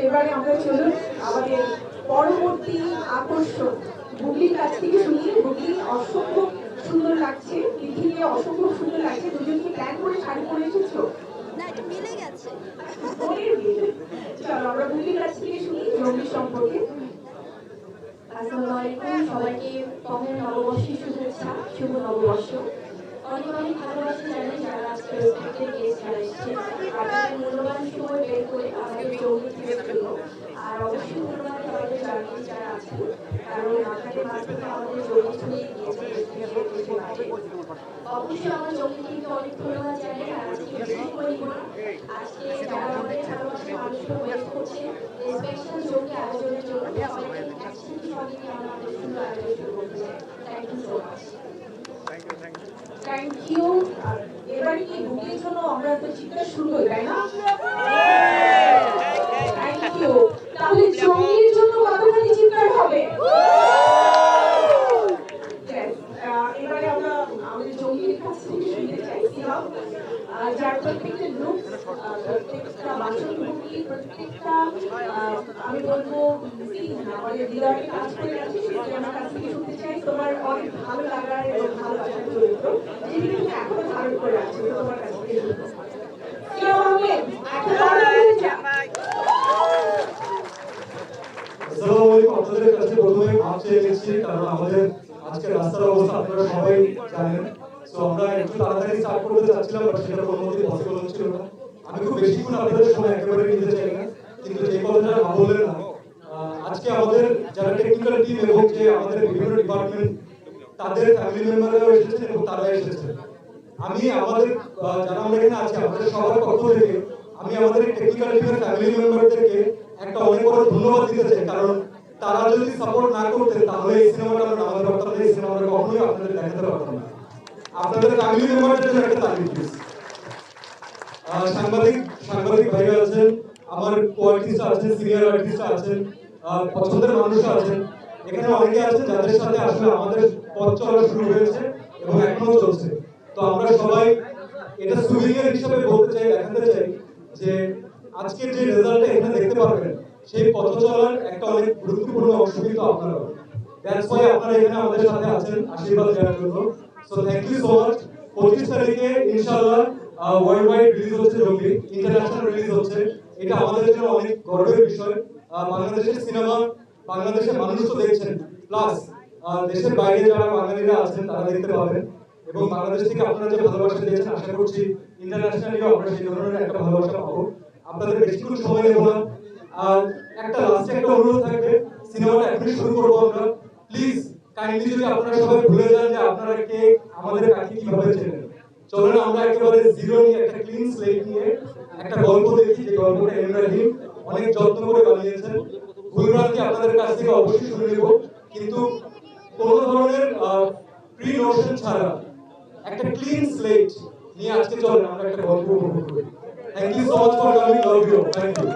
এবারে আমরা চলুন আমাদের পরবর্তী আকর্ষণ। বুবলির কাছ থেকে শুনি বুবলি অসম্ভব সুন্দর লাগছে পৃথিবী অসম্ভব সুন্দর লাগছে দুজনকে প্ল্যান করে শাড়ি পরে এসেছ? না এটা মিলে গেছে। চলো আমরা বুবলির কাছ থেকে শুনি সম্পর্কে। আসসালামু আলাইকুম সবাইকে পহের নববর্ষের শুভেচ্ছা শুভ নববর্ষ। অনেক অনেক ভালোবাসা জানাই যারা আজকে গেস্ট এসেছে আপনাদের মূল্যবান করে আমাদের চৌকি টিভির জন্য। আর অবশ্যই ধন্যবাদ আমাদের জার্নি যারা আছেন, কারণ আপনাদের মাধ্যমে আমাদের চৌকি ছড়িয়ে গিয়েছে, অবশ্যই আমার টিভিকে অনেক ধন্যবাদ জানাই আজকে বেশি না আজকে যারা আমাদের ভালোবাসা মানুষকে ওয়েট করছে স্পেশাল চৌকি আয়োজনের জন্য সবাইকে আমাদের সুন্দর আয়োজন শুরু চাই। Thank you so much thank you এবারে কি বুবলির জন্য আমরা তো চিৎকার শুরু করি তাই না থ্যাংক ইউ তাহলে জঙ্গির জন্য কতখানি চিৎকার হবে Yes, আহ, এবারে আমরা আমাদের যার প্রত্যেকটা লুক প্রত্যেকটা প্রত্যেকটা আমি বলব হৃদয়ে কাজ করে আছে আমার কাছ থেকে শুনতে চাই তোমার অনেক ভালো লাগার এবং ভালোবাসার চরিত্র যেগুলো তুমি এখনও ধারণ করে আছো তোমার কাছ থেকে কাছে প্রথমে কারণ আমাদের আজকে রাস্তার অবস্থা আপনারা সবাই জানেন। আমরা একটু তাড়াতাড়ি স্টার্ট করতে চাচ্ছিলাম বাট সেটা কোনো মতেই পসিবল হচ্ছিল না। আমি খুব আপনাদের সময় একেবারে নিতে চাই না, কিন্তু যে কথাটা না আজকে আমাদের যারা টেকনিক্যাল টিম এবং যে আমাদের বিভিন্ন ডিপার্টমেন্ট তাদের ফ্যামিলি মেম্বাররাও এবং তারা আমি আমাদের যারা আমরা এখানে আছি, আমাদের সবার পক্ষ থেকে আমি আমাদের টেকনিক্যাল টিমের ফ্যামিলি মেম্বারদেরকে একটা অনেক বড় ধন্যবাদ দিতে চাই, কারণ তারা যদি সাপোর্ট না করতেন, তাহলে এই সিনেমাটা আমরা নামাতে পারতাম না এই সিনেমাটা কখনোই আপনাদের দেখাতে পারতাম না। আপনাদের ফ্যামিলি মেম্বারদের জন্য একটা তালিম প্লিজ সাংবাদিক সাংবাদিক ভাইরা আছেন, আমার কোয়ার্টিস্ট আছেন সিনিয়র আর্টিস্ট আছেন পছন্দের মানুষ আছেন। এখানে অনেকে আছেন যাদের সাথে আসলে আমাদের পথ চলা শুরু হয়েছে এবং এখনও চলছে। তো আমরা সবাই এটা সুভিনিয়ার হিসেবে বলতে চাই, দেখাতে চাই যে আজকের যে রেজাল্টটা এখানে দেখতে পারবেন, সেই পথ চলার একটা অনেক গুরুত্বপূর্ণ অংশ কিন্তু আপনারা দ্যাটস আপনারা এখানে আমাদের সাথে আছেন আশীর্বাদ দেওয়ার জন্য। So thank you so much পঁচিশ তারিখে ইনশাআল্লাহ ওয়ার্ল্ড ওয়াইড রিলিজ হচ্ছে জঙ্গি ইন্টারন্যাশনাল রিলিজ হচ্ছে। এটা আমাদের জন্য অনেক গর্বের বিষয়। বাংলাদেশের সিনেমা বাংলাদেশের মানুষ তো দেখছেন। প্লাস দেশের বাইরে যারা বাঙালিরা আছেন, তারা দেখতে পাবেন। এবং বাংলাদেশ থেকে আপনারা যে ভালোবাসা দিয়েছেন, আশা করছি ইন্টারন্যাশনালিও আমরা সেই ধরনের একটা ভালোবাসা পাবো। আপনাদের বেশিক্ষণ সময় নেব না। আর একটা লাস্টে একটা অনুরোধ থাকবে সিনেমাটা এখনই শুরু করব আমরা। কাইন্ডলি যদি আপনারা সবাই ভুলে যান যে আপনারা কে, আমাদের কাকে কীভাবে চেনেন। আমরা একেবারে জিরো নিয়ে একটা ক্লিন স্লেট নিয়ে একটা গল্প দেখি, যে গল্পটা অনেক যত্ন করে বানিয়েছেন। আপনাদের কাছ থেকে অবশ্যই শুনে নেব। কিন্তু কোনো ধরনের প্রি নোশন ছাড়া একটা ক্লিন স্লেট নিয়ে আজকে চলেন, আমরা একটা গল্প উপভোগ করি। Thank you so much for coming love you thank you